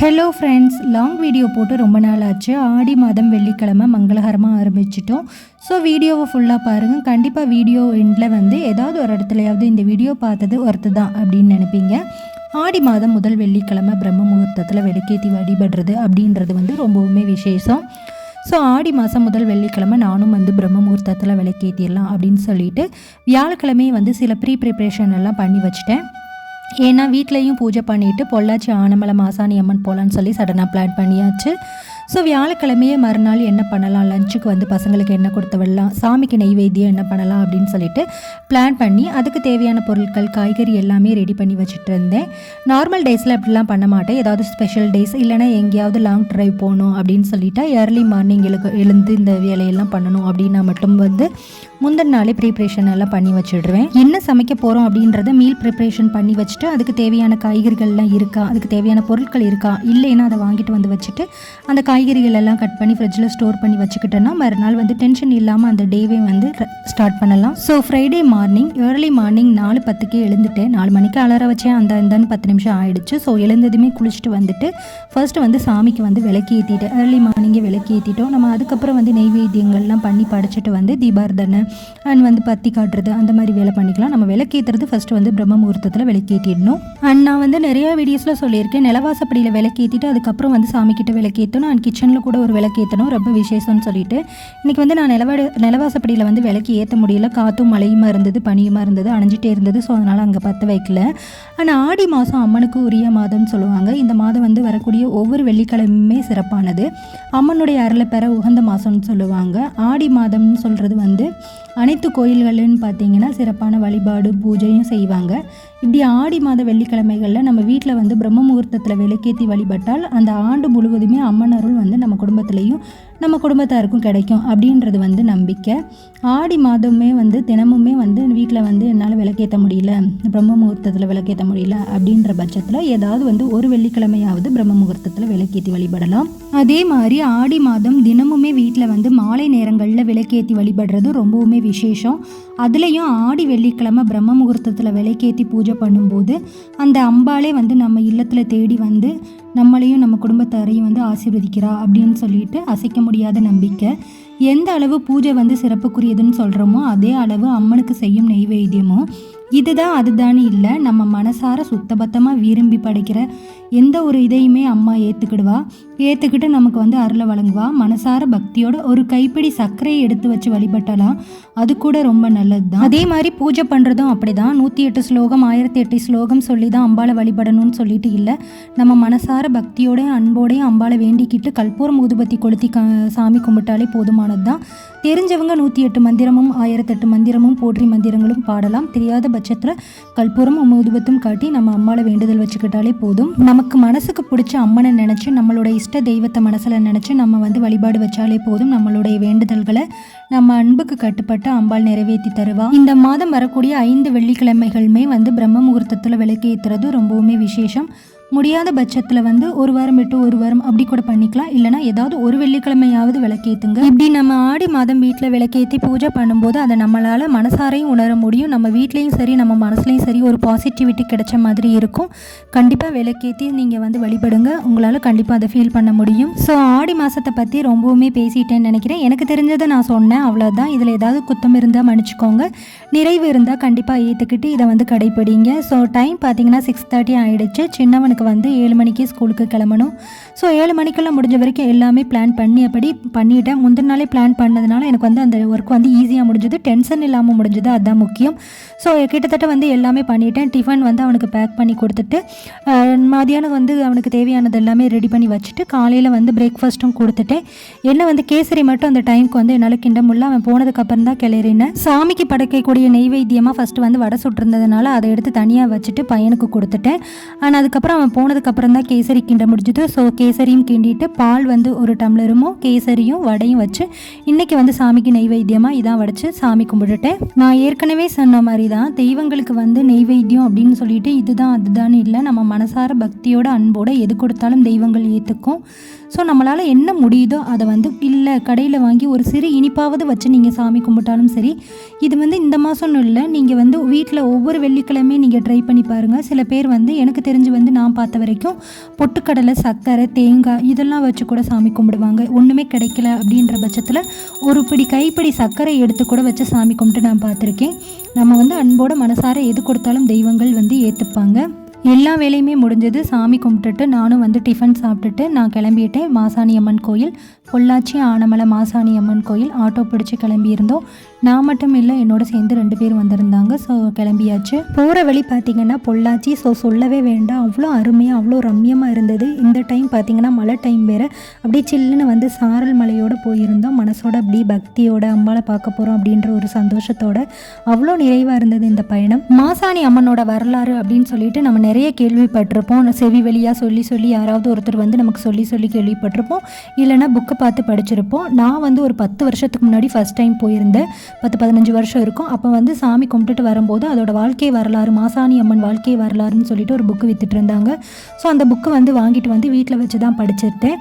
Hello friends long video போட்டு ரொம்ப நாள் ஆச்சு. ஆடி மாதம் வெள்ளிக்கிழமை மங்களகரமாக ஆரம்பிச்சிட்டோம். ஸோ வீடியோவை ஃபுல்லாக பாருங்கள் கண்டிப்பாக வீடியோ எண்டில் வந்து ஏதாவது ஒரு இடத்துலையாவது இந்த வீடியோ பார்த்தது ஒருத்து தான் அப்படின்னு நினைப்பீங்க. ஆடி மாதம் முதல் வெள்ளிக்கிழமை பிரம்ம முகூர்த்தத்தில் விளக்கேற்றி வழிபடுறது அப்படின்றது வந்து ரொம்பவுமே விசேஷம். ஸோ ஆடி மாதம் முதல் வெள்ளிக்கிழமை நானும் வந்து பிரம்ம முகூர்த்தத்தில் விளக்கேற்றிடலாம் அப்படின்னு சொல்லிட்டு வியாழக்கிழமையே வந்து சில ப்ரீ ப்ரிப்ரேஷன் எல்லாம் பண்ணி வச்சுட்டேன். ஏன்னா வீட்லேயும் பூஜை பண்ணிவிட்டு பொள்ளாச்சி ஆனமலை மாசாணி அம்மன் போகலான்னு சொல்லி சடனாக பிளான் பண்ணியாச்சு. ஸோ வியாழக்கிழமையே மறுநாள் என்ன பண்ணலாம்? லஞ்சுக்கு வந்து பசங்களுக்கு என்ன கொடுத்து விடலாம்? சாமிக்கு நெய்வேத்தியம் என்ன பண்ணலாம் அப்படின்னு சொல்லிட்டு பிளான் பண்ணி அதுக்கு தேவையான பொருட்கள் காய்கறி எல்லாமே ரெடி பண்ணி வச்சுட்டு இருந்தேன். நார்மல் டேஸில் அப்படிலாம் பண்ண மாட்டேன். ஏதாவது ஸ்பெஷல் டேஸ் இல்லைனா எங்கேயாவது லாங் ட்ரைவ் போகணும் அப்படின்னு சொல்லிட்டா ஏர்லி மார்னிங் எழு எழுந்து இந்த வேலையெல்லாம் பண்ணணும் அப்படின்னா மட்டும் வந்து முந்தின நாளே ப்ரிப்ரேஷன் எல்லாம் பண்ணி வச்சிடுவேன். என்ன சமைக்க போகிறோம் அப்படின்றத மீல் ப்ரிப்ரேஷன் பண்ணி வச்சுட்டு அதுக்கு தேவையான காய்கறிகள்லாம் இருக்கா? அதுக்கு தேவையான பொருட்கள் இருக்கா? இல்லைன்னா அதை வாங்கிட்டு வந்து வச்சுட்டு அந்த காய்கறிகள் எல்லாம் கட் பண்ணி ஃப்ரிட்ஜில் ஸ்டோர் பண்ணி வச்சுக்கிட்டோன்னா மறுநாள் வந்து டென்ஷன் இல்லாமல் அந்த டேவே வந்து ஸ்டார்ட் பண்ணலாம். So Friday morning early morning நாலு பத்துக்கே எழுந்துட்டேன் நாலு மணிக்கு அலற வச்சேன். அந்த இந்தன்னு பத்து நிமிஷம் ஆயிடுச்சு. ஸோ எழுந்ததுமே குளிச்சுட்டு வந்துட்டு ஃபர்ஸ்ட் வந்து சாமிக்கு வந்து விளக்கி ஏற்றிட்டேன் ஏர்லி மார்னிங்கே விளக்கி ஏற்றிட்டோம் நம்ம அதுக்கப்புறம் வந்து நெய்வேத்தியங்கள்லாம் பண்ணி படைச்சிட்டு வந்து தீபார்த்தனை அண்ட் வந்து பத்தி காட்டுறது அந்த மாதிரி வேலை பண்ணிக்கலாம். நம்ம விளக்கேற்றுறது ஃபர்ஸ்ட் வந்து பிரம்ம முகூர்த்தத்தில் விளக்கேற்றிடணும் அண்ட் நான் வந்து நிறையா வீடியோஸில் சொல்லியிருக்கேன். நிலவாசப்படியில் விளக்கேற்றிட்டு அதுக்கப்புறம் வந்து சாமிக்கிட்ட விளக்கேற்றணும் அண்ட் கிச்சனில் கூட ஒரு விளக்கு ஏற்றணும் ரொம்ப விசேஷம்னு சொல்லிட்டு. இன்றைக்கி வந்து நான் நிலவாடு நிலவாசப்படியில் வந்து விளக்கு ஏற்ற முடியல. காற்றும் மழையுமா இருந்தது பனியுமா இருந்தது அணைஞ்சிட்டே இருந்தது. ஸோ அதனால் அங்கே பற்ற வைக்கல. ஆனால் ஆடி மாதம் அம்மனுக்கு உரிய மாதம்னு சொல்லுவாங்க. இந்த மாதம் வந்து வரக்கூடிய ஒவ்வொரு வெள்ளிக்கிழமையுமே சிறப்பானது. அம்மனுடைய அருளை பெற உகந்த மாதம்னு சொல்லுவாங்க. ஆடி மாதம்னு சொல்கிறது வந்து அனைத்து கோயில்கள்னு பார்த்தீங்கன்னா சிறப்பான வழிபாடு பூஜையும் செய்வாங்க. இப்படி ஆடி மாத வெள்ளிக்கிழமைகளில் நம்ம வீட்டில் வந்து பிரம்ம முகூர்த்தத்தில் விளக்கேற்றி வழிபட்டால் அந்த ஆண்டு முழுவதுமே அம்மன் அருள் வந்து நம்ம குடும்பத்துலேயும் நம்ம குடும்பத்தாருக்கும் கிடைக்கும் அப்படின்றது வந்து நம்பிக்கை. ஆடி மாதமே வந்து தினமுமே வந்து வீட்டில் வந்து என்னால் விளக்கேற்ற முடியல பிரம்ம முகூர்த்தத்தில் விளக்கேற்ற முடியல அப்படின்ற பட்சத்தில் ஏதாவது வந்து ஒரு வெள்ளிக்கிழமையாவது பிரம்ம முகூர்த்தத்தில் விளக்கேற்றி வழிபடலாம். அதே மாதிரி ஆடி மாதம் தினமுமே வீட்டில் வந்து மாலை விளக்கேற்றி வழிபடுறது ரொம்பவுமே விசேஷம். அதுலேயும் ஆடி வெள்ளிக்கிழமை பிரம்ம முகூர்த்தத்தில் விளக்கேற்றி பூஜை பண்ணும்போது அந்த அம்பாலே வந்து நம்ம இல்லத்தில் தேடி வந்து நம்மளையும் நம்ம குடும்பத்தாரையும் வந்து ஆசீர்வதிக்கிறா அப்படின்னு சொல்லிட்டு அசைக்க முடியாத நம்பிக்கை. எந்த அளவு பூஜை வந்து சிறப்புக்குரியதுன்னு சொல்கிறோமோ அதே அளவு அம்மனுக்கு செய்யும் நெய்வேத்தியமும். இதுதான் அதுதானே இல்லை நம்ம மனசார சுத்தபத்தமாக விரும்பி படைக்கிற எந்த ஒரு இதையுமே அம்மா ஏற்றுக்கிடுவா ஏற்றுக்கிட்டு நமக்கு வந்து அருளை வழங்குவா. மனசார பக்தியோட ஒரு கைப்பிடி சர்க்கரையை எடுத்து வச்சு வழிபட்டலாம் அது கூட ரொம்ப நல்லது தான் அதே மாதிரி பூஜை பண்ணுறதும் அப்படி தான் நூற்றி எட்டு ஸ்லோகம் ஆயிரத்தி எட்டு ஸ்லோகம் சொல்லி தான் அம்பாளை வழிபடணும்னு சொல்லிட்டு இல்லை. நம்ம மனசார பக்தியோடையும் அன்போடையும் அம்பாளை வேண்டிக்கிட்டு கற்பூரம் ஊதுபத்தி கொளுத்தி க சாமி கும்பிட்டாலே போதுமானது தான் தெரிஞ்சவங்க நூற்றி எட்டு மந்திரமும் ஆயிரத்தெட்டு மந்திரமும் போற்றி மந்திரங்களும் பாடலாம். தெரியாத பட்சத்தில் கற்பூரம் ஊதுபத்தும் காட்டி நம்ம அம்மாவை வேண்டுதல் வச்சுக்கிட்டாலே போதும். நமக்கு மனசுக்கு பிடிச்ச அம்மனை நினச்சி நம்மளோட இஷ்ட தெய்வத்தை மனசில் நினச்சி நம்ம வந்து வழிபாடு வச்சாலே போதும். நம்மளுடைய வேண்டுதல்களை நம்ம அன்புக்கு கட்டுப்பட்டு அம்பாள் நிறைவேற்றி தருவா. இந்த மாதம் வரக்கூடிய ஐந்து வெள்ளிக்கிழமைகளுமே வந்து பிரம்ம முகூர்த்தத்தில் விளக்கேற்றுறது ரொம்பவுமே விசேஷம். முடியாத பட்சத்தில் வந்து ஒரு வாரம் விட்டு ஒரு வாரம் அப்படி கூட பண்ணிக்கலாம். இல்லைனா ஏதாவது ஒரு வெள்ளிக்கிழமையாவது விளக்கேற்றுங்க இப்படி நம்ம ஆடி மாதம் வீட்டில் விளக்கேற்றி பூஜை பண்ணும்போது அதை நம்மளால் மனசாரையும் உணர முடியும். நம்ம வீட்லேயும் சரி நம்ம மனசுலையும் சரி ஒரு பாசிட்டிவிட்டி கிடைச்ச மாதிரி இருக்கும். கண்டிப்பாக விளக்கேற்றி நீங்கள் வந்து வழிபடுங்க. உங்களால் கண்டிப்பாக அதை ஃபீல் பண்ண முடியும். ஸோ ஆடி மாதத்தை பற்றி ரொம்பவுமே பேசிட்டேன்னு நினைக்கிறேன். எனக்கு தெரிஞ்சதை நான் சொன்னேன். அவ்வளோதான் இதில் ஏதாவது குத்தம் இருந்தால் மன்னிச்சுக்கோங்க. நிறைவு இருந்தால் கண்டிப்பாக ஏற்றுக்கிட்டு இதை வந்து கடைப்பிடிங்க. ஸோ டைம் பார்த்தீங்கன்னா சிக்ஸ் தேர்ட்டி ஆகிடுச்சு சின்னவனுக்கு எனக்கு வந்து ஏழு மணிக்கு ஸ்கூலுக்கு கிளம்பணும். ஸோ ஏழு மணிக்கெல்லாம் முடிஞ்ச வரைக்கும் எல்லாமே பிளான் பண்ணி அப்படி பண்ணிட்டேன். முந்தின நாளே பிளான் பண்ணதுனால எனக்கு வந்து அந்த ஒர்க் வந்து ஈஸியாக முடிஞ்சது. டென்ஷன் இல்லாமல் முடிஞ்சது அதுதான் முக்கியம். ஸோ கிட்டத்தட்ட வந்து எல்லாமே பண்ணிட்டேன். டிஃபன் வந்து அவனுக்கு பேக் பண்ணி கொடுத்துட்டு மதியானம் வந்து அவனுக்கு தேவையானது எல்லாமே ரெடி பண்ணி வச்சுட்டு காலையில் வந்து பிரேக்ஃபாஸ்ட்டும் கொடுத்துட்டேன். என்ன வந்து கேசரி மட்டும் அந்த டைமுக்கு வந்து என்னால் கிண்ட முடியல அவன் போனதுக்கப்புறம் தான் கிளறினேன் சாமிக்கு படைக்கக்கூடிய நெய்வேத்தியமாக ஃபஸ்ட்டு வந்து வடை சுட்டிருந்ததுனால அதை எடுத்து தனியாக வச்சுட்டு பையனுக்கு கொடுத்துட்டேன். ஆனால் அதுக்கப்புறம் அவன் போனதுக்கப்புறம் தான் கேசரி கிண்ட முடிஞ்சது. ஸோ கேசரியும் கிண்டிட்டு பால் வந்து ஒரு டம்ளரும் கேசரியும் வடையும் வச்சு இன்றைக்கி வந்து சாமிக்கு நெய்வேத்தியமாக இதான் வடைச்சு சாமி கும்பிட்டுட்டேன். நான் ஏற்கனவே சொன்ன மாதிரி தான் தெய்வங்களுக்கு வந்து நெய்வேத்தியம் அப்படின்னு சொல்லிட்டு இதுதான் அதுதான் இல்லை. நம்ம மனசார பக்தியோட அன்போட எது கொடுத்தாலும் தெய்வங்கள் ஏற்றுக்கும் ஸோ நம்மளால் என்ன முடியுதோ அதை வந்து இல்லை கடையில் வாங்கி ஒரு சிறு இனிப்பாவது வச்சு நீங்கள் சாமி கும்பிட்டாலும் சரி இது வந்து இந்த மாதம்னு இல்லை. நீங்கள் வந்து வீட்டில் ஒவ்வொரு வெள்ளிக்கிழமையும் நீங்கள் ட்ரை பண்ணி பாருங்கள் சில பேர் வந்து எனக்கு தெரிஞ்சு வந்து நான் பார்த்த வரைக்கும் பொட்டுக்கடலை சர்க்கரை தேங்காய் இதெல்லாம் வச்சு கூட சாமி கும்பிடுவாங்க. ஒன்றுமே கிடைக்கல அப்படின்ற பட்சத்தில் ஒரு பிடி கைப்பிடி சர்க்கரை எடுத்து கூட வச்சு சாமி கும்பிட்டு நான் பார்த்துருக்கேன். நம்ம வந்து அன்போட மனசார எது கொடுத்தாலும் தெய்வங்கள் வந்து ஏற்றுப்பாங்க எல்லா வேலையுமே முடிஞ்சது. சாமி கும்பிட்டுட்டு நானும் வந்து டிஃபன் சாப்பிட்டுட்டு நான் கிளம்பிட்டேன். மாசாணி அம்மன் கோயில் பொள்ளாச்சி ஆனமலை மாசாணி அம்மன் கோயில். ஆட்டோ பிடிச்சி கிளம்பியிருந்தோம். நான் மட்டும் இல்லை என்னோட சேர்ந்து ரெண்டு பேர் வந்திருந்தாங்க. ஸோ கிளம்பியாச்சு. போகிற வழி பார்த்தீங்கன்னா பொள்ளாச்சி. ஸோ சொல்லவே வேண்டாம். அவ்வளோ அருமையாக அவ்வளோ ரம்யமாக இருந்தது. இந்த டைம் பார்த்திங்கன்னா மழை டைம் வேறு. அப்படியே சில்லுன்னு வந்து சாரல் மலையோடு போயிருந்தோம். மனசோட அப்படியே பக்தியோட அம்மாவை பார்க்க போகிறோம் அப்படின்ற ஒரு சந்தோஷத்தோட அவ்வளோ நிறைவாக இருந்தது இந்த பயணம். மாசாணி அம்மனோட வரலாறு அப்படின்னு சொல்லிட்டு நம்ம நிறைய கேள்விப்பட்டிருப்போம். செவி வழியாக சொல்லி சொல்லி யாராவது ஒருத்தர் வந்து நமக்கு சொல்லி சொல்லி கேள்விப்பட்டிருப்போம். இல்லைனா புக்கை பார்த்து படிச்சிருப்போம். நான் வந்து ஒரு பத்து வருஷத்துக்கு முன்னாடி ஃபஸ்ட் டைம் போயிருந்தேன். பத்து பதினஞ்சு வருஷம் இருக்கும். அப்போ வந்து சாமி கும்பிட்டுட்டு வரும்போது அதோட வாழ்க்கை வரலாறு மாசாணி அம்மன் வாழ்க்கை வரலாறுன்னு சொல்லிட்டு ஒரு புக்கு வித்துட்டு இருந்தாங்க. ஸோ அந்த புக்கு வந்து வாங்கிட்டு வந்து வீட்டில் வச்சு தான் படிச்சிருந்தேன்.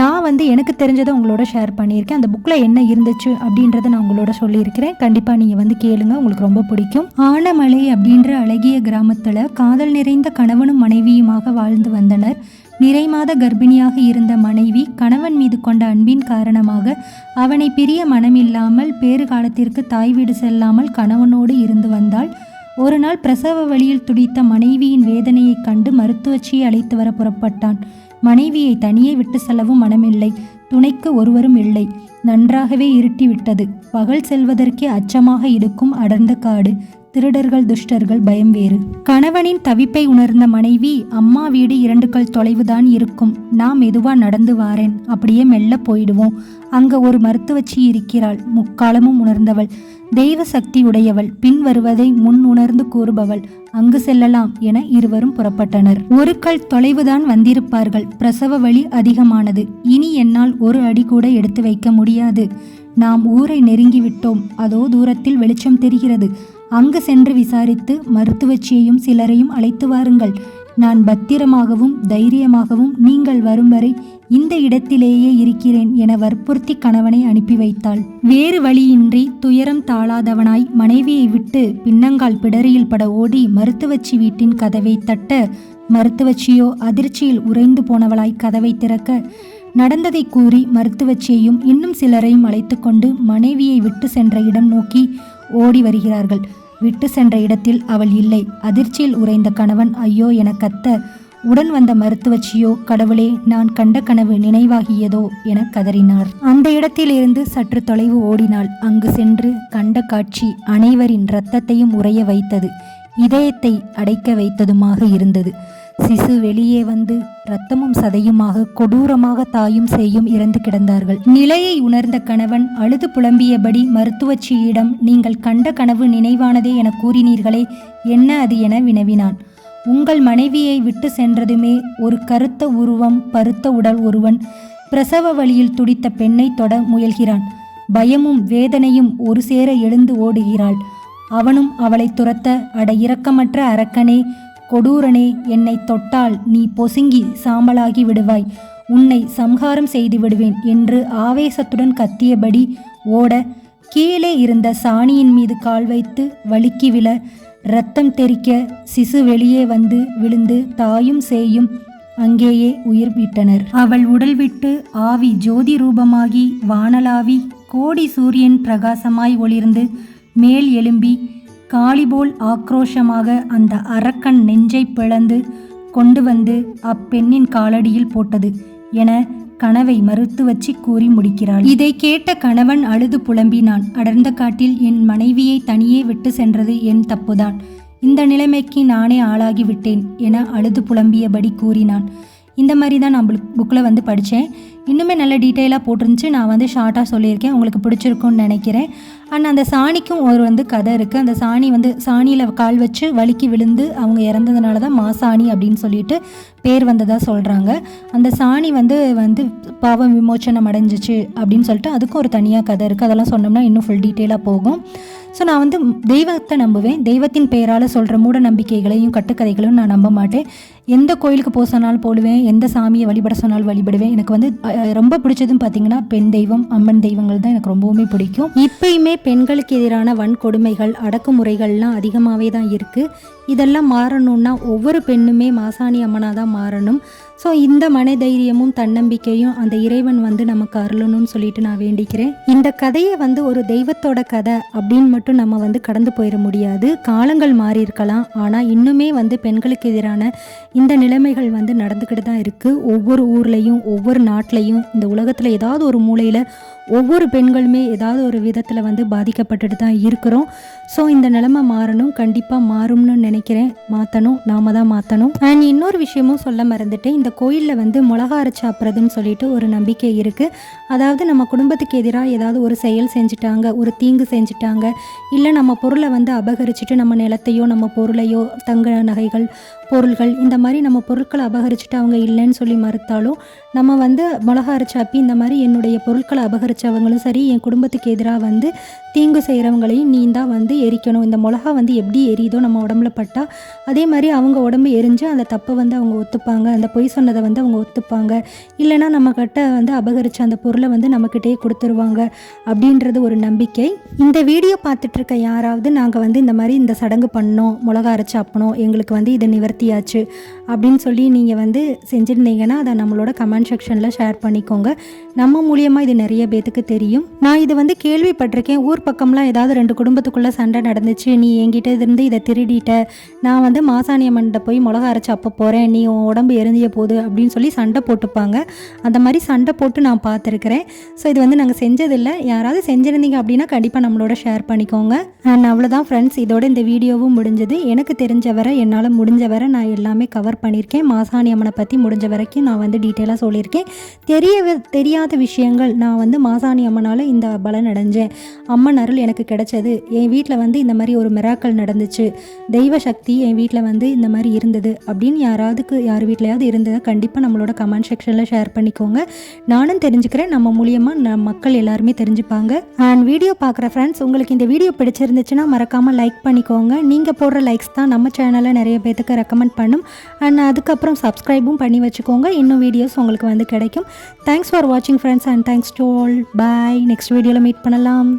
நான் வந்து எனக்கு தெரிஞ்சதை உங்களோட ஷேர் பண்ணியிருக்கேன். அந்த புக்கில் என்ன இருந்துச்சு அப்படின்றத நான் உங்களோட சொல்லியிருக்கிறேன். கண்டிப்பாக நீங்கள் வந்து கேளுங்க உங்களுக்கு ரொம்ப பிடிக்கும். ஆனமலை அப்படின்ற அழகிய கிராமத்தில் காதல் நிறைந்த கணவனும் மனைவியுமாக வாழ்ந்து வந்தனர். நிறைமாத கர்ப்பிணியாக இருந்த மனைவி கணவன் மீது கொண்ட அன்பின் காரணமாக அவனை பிரிய மனமில்லாமல் பேறு காலத்திற்கு தாய் வீடு செல்லாமல் கணவனோடு இருந்து வந்தாள். ஒரு நாள் பிரசவ வழியில் துடித்த மனைவியின் வேதனையைக் கண்டு மருத்துவச்சியை அழைத்து வர புறப்பட்டான். மனைவியை தனியே விட்டு செல்லவும் மனமில்லை. துணைக்கு ஒருவரும் இல்லை. நன்றாகவே இருட்டிவிட்டது. பகல் செல்வதற்கே அச்சமாக இருக்கும் அடர்ந்த காடு திருடர்கள் துஷ்டர்கள் பயம் வேறு. கணவனின் தவிப்பை உணர்ந்த மனைவி அம்மா வீடு இரண்டு கல் தொலைவுதான் இருக்கும். நான் மெதுவா நடந்து வாரேன். அப்படியே மெல்ல போயிடுவோம் அங்க ஒரு மருத்துவச்சி இருக்கிறாள். முக்காலமும் உணர்ந்தவள். தெய்வ சக்தி உடையவள். பின் வருவதை முன் உணர்ந்து கூறுபவள். அங்கு செல்லலாம் என இருவரும் புறப்பட்டனர். ஒரு கல் தொலைவுதான் வந்திருப்பார்கள். பிரசவ வழி அதிகமானது. இனி என்னால் ஒரு அடி கூட எடுத்து வைக்க முடியும் முடியாது. நாம் ஊரை நெருங்கிவிட்டோம். அதோ தூரத்தில் வெளிச்சம் தெரிகிறது. அங்கு சென்று விசாரித்து மருத்துவச்சியையும் சிலரையும் அழைத்து வாருங்கள். நான் பத்திரமாகவும் தைரியமாகவும் நீங்கள் வரும் வரை இந்த இடத்திலேயே இருக்கிறேன் என வற்புறுத்தி கணவனை அனுப்பி வைத்தாள். வேறு வழியின்றி துயரம் தாளாதவனாய் மனைவியை விட்டு பின்னங்கால் பிடரியில் பட ஓடி மருத்துவச்சி வீட்டின் கதவை தட்ட மருத்துவச்சியோ அதிர்ச்சியில் உறைந்து போனவளாய் கதவை திறக்க நடந்ததை கூறி மருத்துவச்சியையும் இன்னும் சிலரையும் அழைத்து கொண்டு மனைவியை விட்டு சென்ற இடம் நோக்கி ஓடி வருகிறார்கள். விட்டு சென்ற இடத்தில் அவள் இல்லை. அதிர்ச்சியில் உறைந்த கணவன் ஐயோ என கத்த. உடன் வந்த மருத்துவச்சியோ கடவுளே நான் கண்ட கனவு நினைவாகியதோ? என கதறினார். அந்த இடத்திலிருந்து சற்று தொலைவு ஓடினாள். அங்கு சென்று கண்ட காட்சி அனைவரின் இரத்தத்தையும் உறைய வைத்தது. இதயத்தை அடைக்க வைத்ததுமாக இருந்தது. சிசு வெளியே வந்து இரத்தமும் சதையுமாக கொடூரமாக தாயும் செய்யும் இறந்து கிடந்தார்கள். நிலையை உணர்ந்த கணவன் அழுது புலம்பியபடி மருத்துவச்சியிடம் நீங்கள் கண்ட கனவு நினைவானதே என கூறினீர்களே என்ன அது என வினவினான். உங்கள் மனைவியை விட்டு சென்றதுமே ஒரு கருத்த உருவம் பருத்த உடல் ஒருவன். பிரசவ வழியில் துடித்த பெண்ணை தொட முயல்கிறான். பயமும் வேதனையும் ஒரு சேர எழுந்து ஓடுகிறாள். அவனும் அவளை துரத்த அட இரக்கமற்ற அரக்கனே கொடூரனே என்னை தொட்டால் நீ பொசுங்கி சாம்பலாகி விடுவாய். உன்னை சம்ஹாரம் செய்து விடுவேன் என்று ஆவேசத்துடன் கத்தியபடி ஓட கீழே இருந்த சாணியின் மீது கால் வைத்து வழுக்கி விழ ரத்தம் தெறிக்க சிசு வெளியே வந்து விழுந்து தாயும் சேயும் அங்கேயே உயிர் விட்டனர். அவள் உடல் விட்டு ஆவி ஜோதி ரூபமாகி வானலாவி கோடி சூரியன் பிரகாசமாய் ஒளிர்ந்து மேல் எழும்பி காளிபோல் ஆக்ரோஷமாக அந்த அரக்கன் நெஞ்சை பிளந்து கொண்டு வந்து அப்பெண்ணின் காலடியில் போட்டது என கனவை மறுத்து வச்சு கூறி முடிக்கிறாள். இதை கேட்ட கணவன் அழுது புலம்பினான். அடர்ந்த காட்டில் என் மனைவியை தனியே விட்டு சென்றது என் தப்புதான். இந்த நிலைமைக்கு நானே ஆளாகிவிட்டேன் என அழுது புலம்பியபடி கூறினான். இந்த மாதிரி தான் நான் புக்கில் வந்து படித்தேன் இன்னுமே நல்ல டீட்டெயிலாக போட்டிருந்துச்சு. நான் வந்து ஷார்ட்டாக சொல்லியிருக்கேன். உங்களுக்கு பிடிச்சிருக்கும்னு நினைக்கிறேன். அண்ட் அந்த சாணிக்கும் ஒரு வந்து கதை இருக்குது அந்த சாணி வந்து சாணியில் கால் வச்சு வலிக்கி விழுந்து அவங்க இறந்ததுனால தான் மாசாணி அப்படின்னு சொல்லிட்டு பேர் வந்ததாக சொல்கிறாங்க அந்த சாணி வந்து வந்து பாவம் விமோச்சனம் அடைஞ்சிச்சு அப்படின்னு சொல்லிட்டு அதுக்கும் ஒரு தனியாக கதை இருக்குது அதெல்லாம் சொன்னோம்னா இன்னும் ஃபுல் டீட்டெயிலாக போகும். ஸோ நான் வந்து தெய்வத்தை நம்புவேன். தெய்வத்தின் பெயரால் சொல்கிற மூட நம்பிக்கைகளையும் கட்டுக்கதைகளையும் நான் நம்ப மாட்டேன். எந்த கோயிலுக்கு போக சொன்னாலும் போடுவேன். எந்த சாமியை வழிபட சொன்னாலும் வழிபடுவேன். எனக்கு வந்து ரொம்ப பிடிச்சதும் பார்த்தீங்கன்னா பெண் தெய்வம் அம்மன் தெய்வங்கள் தான் எனக்கு ரொம்பவுமே பிடிக்கும். இப்பயுமே பெண்களுக்கு எதிரான வன்கொடுமைகள் அடக்குமுறைகள்லாம் அதிகமாகவே தான் இருக்குது இதெல்லாம் மாறணும்னா ஒவ்வொரு பெண்ணுமே மாசாணி அம்மனாக தான் மாறணும். ஸோ இந்த மன தைரியமும் தன்னம்பிக்கையும் அந்த இறைவன் வந்து நமக்கு அருளணும்னு சொல்லிட்டு நான் வேண்டிக்கிறேன். இந்த கதையை வந்து ஒரு தெய்வத்தோட கதை அப்படின்னு மட்டும் நம்ம வந்து கடந்து போயிட முடியாது. காலங்கள் மாறி இருக்கலாம். ஆனால் இன்னுமே வந்து பெண்களுக்கு எதிரான இந்த நிலைமைகள் வந்து நடந்துக்கிட்டு தான் இருக்குது ஒவ்வொரு ஊர்லேயும் ஒவ்வொரு நாட்டிலையும் இந்த உலகத்தில் ஏதாவது ஒரு மூலையில் ஒவ்வொரு பெண்களுமே ஏதாவது ஒரு விதத்தில் வந்து பாதிக்கப்பட்டுட்டு தான் இருக்கிறோம். ஸோ இந்த நிலைமை மாறணும். கண்டிப்பாக மாறும்னு நினைக்கிறேன். மாற்றணும் நாம தான் மாற்றணும் அண்ட் இன்னொரு விஷயமும் சொல்ல மறந்துட்டேன். இந்த கோயிலில் வந்து மிளகா அரைச்சி சாப்பிட்றதுன்னு சொல்லிட்டு ஒரு நம்பிக்கை இருக்குது அதாவது நம்ம குடும்பத்துக்கு எதிராக ஏதாவது ஒரு செயல் செஞ்சுட்டாங்க ஒரு தீங்கு செஞ்சுட்டாங்க இல்லை நம்ம பொருளை வந்து அபகரிச்சுட்டு நம்ம நிலத்தையோ நம்ம பொருளையோ தங்க நகைகள் பொருள்கள் இந்த மாதிரி நம்ம பொருட்களை அபகரிச்சுட்டு அவங்க இல்லைன்னு சொல்லி மறுத்தாலும் நம்ம வந்து மிளகா அரைச்சாப்பி இந்த மாதிரி என்னுடைய பொருட்களை வச்சவங்களும் சரி என் குடும்பத்துக்கு எதிராக வந்து தீங்கு செய்கிறவங்களையும் நீ தான் வந்து எரிக்கணும். இந்த மிளகா வந்து எப்படி எரியுதோ நம்ம உடம்புல பட்டா அதே மாதிரி அவங்க உடம்பு எரிஞ்சு அந்த தப்பை வந்து அவங்க ஒத்துப்பாங்க. அந்த பொய் சொன்னதை வந்து அவங்க ஒத்துப்பாங்க. இல்லைன்னா நம்ம கிட்ட வந்து அபகரிச்ச அந்த பொருளை வந்து நம்மக்கிட்டே கொடுத்துருவாங்க அப்படின்றது ஒரு நம்பிக்கை. இந்த வீடியோ பார்த்துட்டு இருக்க யாராவது நாங்கள் வந்து இந்த மாதிரி இந்த சடங்கு பண்ணோம் மிளகா அரைச்சி அப்பனோம் எங்களுக்கு வந்து இதை நிவர்த்தியாச்சு அப்படின்னு சொல்லி நீங்கள் வந்து செஞ்சுருந்தீங்கன்னா அதை நம்மளோட கமெண்ட் செக்ஷனில் ஷேர் பண்ணிக்கோங்க. நம்ம மூலியமாக இது நிறைய பேத்துக்கு தெரியும். நான் இது வந்து கேள்விப்பட்டிருக்கேன். ஊர் பக்கம்லாம் ஏதாவது ரெண்டு குடும்பத்துக்குள்ளே சண்டை நடந்துச்சு. நீ என்கிட்ட இருந்து இதை திருடிட்ட. நான் வந்து மாசாணியம்மன்கிட்ட போய் மிளகா அரைச்சி அப்போ போகிறேன் நீ உன் உடம்பு எரிஞ்சிய போகுது அப்படின்னு சொல்லி சண்டை போட்டுப்பாங்க. அந்த மாதிரி சண்டை போட்டு நான் பார்த்துருக்குறேன். ஸோ இது வந்து நாங்கள் செஞ்சதில்லை. யாராவது செஞ்சுருந்தீங்க அப்படின்னா கண்டிப்பாக நம்மளோட ஷேர் பண்ணிக்கோங்க. அண்ட் அவ்வளோதான் ஃப்ரெண்ட்ஸ் இதோட இந்த வீடியோவும் முடிஞ்சது. எனக்கு தெரிஞ்ச வரை என்னால் முடிஞ்ச வரை நான் எல்லாமே கவர் பண்ணியிருக்கேன். மாசாணி அம்மனை பற்றி முடிஞ்ச வரைக்கும் நான் வந்து டீட்டெயிலாக சொல்லியிருக்கேன். தெரிய தெரியாத விஷயங்கள் நான் வந்து மாசாணி அம்மனால் இந்த பலன் அடைஞ்சேன். அம்மன் அருள் எனக்கு கிடைச்சது. என் வீட்டில் வந்து இந்த மாதிரி ஒரு மிராக்கள் நடந்துச்சு. தெய்வ சக்தி என் வீட்டில் வந்து இந்த மாதிரி இருந்தது. அப்படின்னு யாராவதுக்கு யார் வீட்லையாவது இருந்ததை கண்டிப்பாக நம்மளோட கமெண்ட் செக்ஷனில் ஷேர் பண்ணிக்கோங்க. நானும் தெரிஞ்சுக்கிறேன். நம்ம மூலியமாக நம் மக்கள் எல்லாருமே தெரிஞ்சுப்பாங்க. அண்ட் வீடியோ பார்க்குற ஃப்ரெண்ட்ஸ் உங்களுக்கு இந்த வீடியோ பிடிச்சிருந்துச்சுன்னா மறக்காமல் லைக் பண்ணிக்கோங்க. நீங்கள் போடுற லைக்ஸ் தான் நம்ம சேனலில் நிறைய பேத்துக்கு ரெக்கமெண்ட் பண்ணும். அண்ட் அதுக்கப்புறம் சப்ஸ்கிரைபும் பண்ணி வச்சுக்கோங்க. இன்னும் வீடியோஸ் உங்களுக்கு வந்து கிடைக்கும். தேங்க்ஸ் ஃபார் வாட்சிங் friends and thanks to all bye next வீடியோவில் மீட் பண்ணலாம்.